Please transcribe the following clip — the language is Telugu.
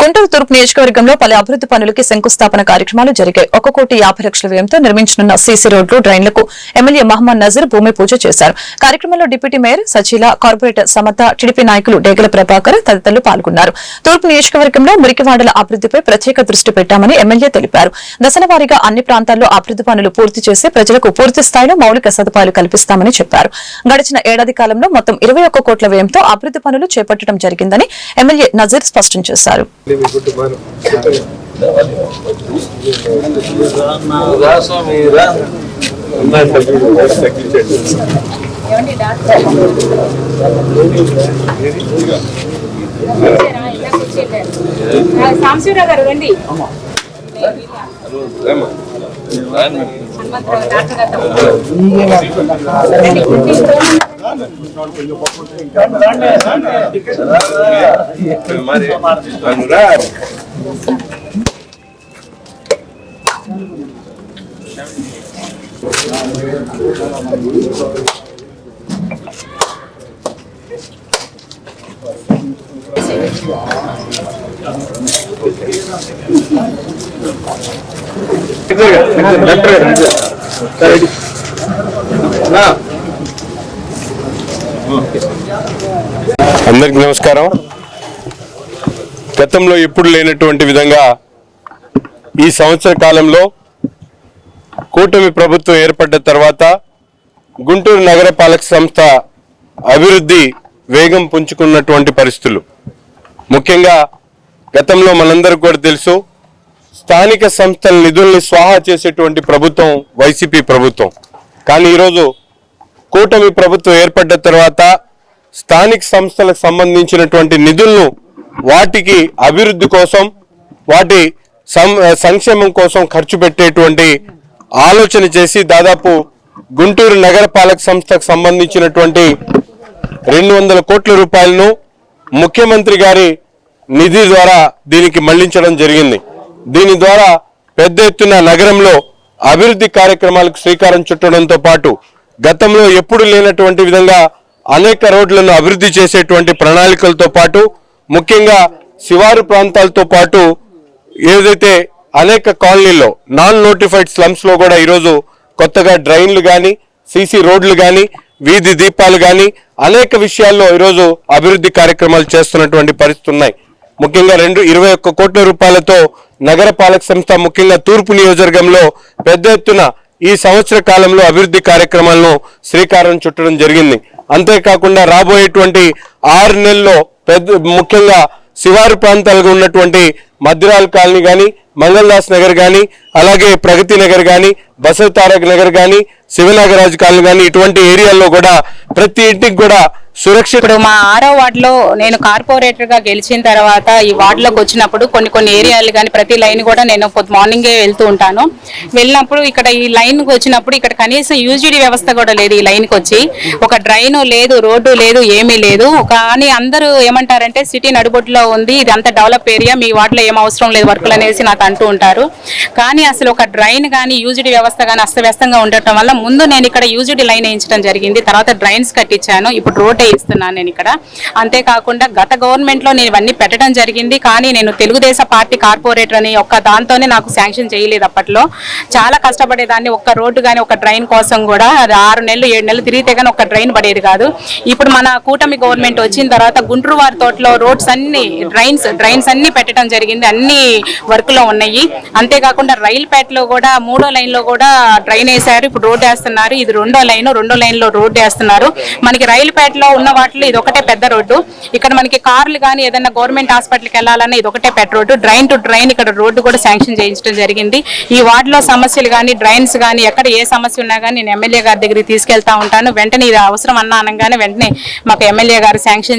గుంటూరు తూర్పు నియోజకవర్గంలో పలు అభివృద్ది పనులకి శంకుస్థాపన కార్యక్రమాలు జరిగాయి. ఒక కోటి యాభై లక్షల వ్యయంతో నిర్మించనున్న సీసీ రోడ్లు డ్రైన్లకు ఎమ్మెల్యే మహమ్మద్ నజీర్ భూమి పూజ చేశారు. కార్యక్రమంలో deputy mayor సచిల corporator Samata TDP నాయకులు డేగల ప్రభాకర్ తదితరులు పాల్గొన్నారు. తూర్పు నియోజకవర్గంలో మురికివాడల అభివృద్దిపై ప్రత్యేక దృష్టి పెట్టామని ఎమ్మెల్యే తెలిపారు. దశలవారీగా అన్ని ప్రాంతాల్లో అభివృద్ది పనులు పూర్తి చేసి ప్రజలకు పూర్తి స్థాయిలో మౌలిక సదుపాయాలు కల్పిస్తామని చెప్పారు. గడిచిన ఏడాది కాలంలో మొత్తం ఇరవై ఒక్క కోట్ల వ్యయంతో అభివృద్ది పనులు చేపట్టడం జరిగిందని ఎమ్మెల్యే నజీర్ స్పష్టం చేశారు. సాంశివరావు గారు రండి డాక్టర్? రండి, కుర్చీ అందరికి నమస్కారం. గతంలో ఎప్పుడు లేనటువంటి విధంగా ఈ సంవత్సర కాలంలో కూటమి ప్రభుత్వం ఏర్పడ్డ తర్వాత గుంటూరు నగరపాలక సంస్థ అభివృద్ధి వేగం పుంజుకున్నటువంటి పరిస్థితులు. ముఖ్యంగా గతంలో మనందరికి కూడా తెలుసు స్థానిక సంస్థల నిధుల్ని స్వాహా చేసేటువంటి ప్రభుత్వం వైసీపీ ప్రభుత్వం. కానీ ఈరోజు కూటమి ప్రభుత్వం ఏర్పడ్డ తర్వాత స్థానిక సంస్థలకు సంబంధించినటువంటి నిధులను వాటికి అభివృద్ధి కోసం వాటి సం- సంక్షేమం కోసం ఖర్చు పెట్టేటువంటి ఆలోచన చేసి దాదాపు గుంటూరు నగరపాలక సంస్థకు సంబంధించినటువంటి రెండు వందల కోట్ల రూపాయలను ముఖ్యమంత్రి గారి నిధి ద్వారా దీనికి మళ్ళించడం జరిగింది. దీని ద్వారా పెద్ద ఎత్తున నగరంలో అభివృద్ధి కార్యక్రమాలకు శ్రీకారం చుట్టడంతో పాటు గతంలో ఎప్పుడు లేనటువంటి విధంగా అనేక రోడ్లను అభివృద్ధి చేసేటువంటి ప్రణాళికలతో పాటు ముఖ్యంగా శివారు ప్రాంతాలతో పాటు ఏదైతే అనేక కాలనీల్లో నాన్ నోటిఫైడ్ స్లమ్స్లో కూడా ఈరోజు కొత్తగా డ్రైన్లు కానీ సీసీ రోడ్లు కానీ వీధి దీపాలు కానీ అనేక విషయాల్లో ఈరోజు అభివృద్ధి కార్యక్రమాలు చేస్తున్నటువంటి పరిస్థితి ఉన్నాయి. ముఖ్యంగా రెండు ఇరవై ఒక్క కోట్ల రూపాయలతో నగరపాలక సంస్థ ముఖ్యంగా తూర్పు నియోజకవర్గంలో పెద్ద ఎత్తున ఈ సంవత్సర కాలంలో అభివృద్ధి కార్యక్రమాలను శ్రీకారం చుట్టడం జరిగింది. అంతేకాకుండా రాబోయేటువంటి ఆరు నెలల్లో పెద్ద ముఖ్యంగా శివారు ప్రాంతాలుగా ఉన్నటువంటి మద్రాల్ కాలనీ కానీ మంగళదాస్ నగర్ కానీ అలాగే ప్రగతి నగర్ కానీ బసవ తారక్ నగర్ కానీ శివనాగరాజు కాలనీ కానీ ఇటువంటి ఏరియాల్లో కూడా ప్రతి ఇంటికి కూడా సురక్షిత ఇప్పుడు మా ఆరో వార్డులో నేను కార్పొరేటర్గా గెలిచిన తర్వాత ఈ వార్డులోకి వచ్చినప్పుడు కొన్ని కొన్ని ఏరియాలు కానీ ప్రతి లైన్ కూడా నేను పొద్దు మార్నింగే వెళ్తూ ఉంటాను. వెళ్ళినప్పుడు ఇక్కడ ఈ లైన్కి వచ్చినప్పుడు ఇక్కడ కనీసం యూజీడీ వ్యవస్థ కూడా లేదు ఈ లైన్కి వచ్చి. ఒక డ్రైను లేదు రోడ్డు లేదు ఏమీ లేదు. కానీ అందరూ ఏమంటారంటే సిటీ నడుబొట్టులో ఉంది ఇది అంత డెవలప్ ఏరియా మీ వార్డులో ఏం అవసరం లేదు వర్కులు అనేసి నాకు అంటూ ఉంటారు. కానీ అసలు ఒక డ్రైన్ కానీ యూజిడి వ్యవస్థ కానీ అస్తవ్యస్తంగా ఉండటం వల్ల ముందు నేను ఇక్కడ యూజిడి లైన్ వేయించడం జరిగింది తర్వాత డ్రైన్స్ కట్టించాను ఇప్పుడు రోడ్ వేయిస్తున్నాను నేను ఇక్కడ. అంతేకాకుండా గత గవర్నమెంట్లో నేను ఇవన్నీ పెట్టడం జరిగింది కానీ నేను తెలుగుదేశం పార్టీ కార్పొరేటర్ అని ఒక్క దాంతోనే నాకు శాంక్షన్ చేయలేదు అప్పట్లో. చాలా కష్టపడేదాన్ని ఒక్క రోడ్డు కానీ ఒక డ్రైన్ కోసం కూడా ఆరు నెలలు ఏడు నెలలు తిరిగితే కానీ ఒక డ్రైన్ పడేది కాదు. ఇప్పుడు మన కూటమి గవర్నమెంట్ వచ్చిన తర్వాత గుంటూరు వారి తోటలో రోడ్స్ అన్ని డ్రైన్స్ డ్రైన్స్ అన్ని పెట్టడం జరిగింది అన్ని వర్క్లో ఉన్నాయి. అంతేకాకుండా రైల్పేటలో కూడా మూడో లైన్లో కూడా ట్రైన్ వేశారు. ఇప్పుడు రోడ్ వేస్తున్నారు. ఇది రెండో లైన్ రెండో లైన్లో రోడ్ వేస్తున్నారు. మనకి రైలుపేటలో ఉన్న వాటిలో ఇది ఒకటే పెద్ద రోడ్డు. ఇక్కడ మనకి కార్లు కానీ ఏదైనా గవర్నమెంట్ హాస్పిటల్కి వెళ్ళాలన్నా ఇది ఒకటే పెద్ద రోడ్డు. డ్రైన్ టు డ్రైన్ ఇక్కడ రోడ్డు కూడా శాంక్షన్ చేయించడం జరిగింది. ఈ వార్డులో సమస్యలు కానీ డ్రైన్స్ కానీ ఎక్కడ ఏ సమస్య ఉన్నా కానీ నేను ఎమ్మెల్యే గారి దగ్గరికి తీసుకెళ్తా ఉంటాను. వెంటనే ఇది అవసరం అన్నా అనగానే వెంటనే మాకు ఎమ్మెల్యే గారు శాంక్షన్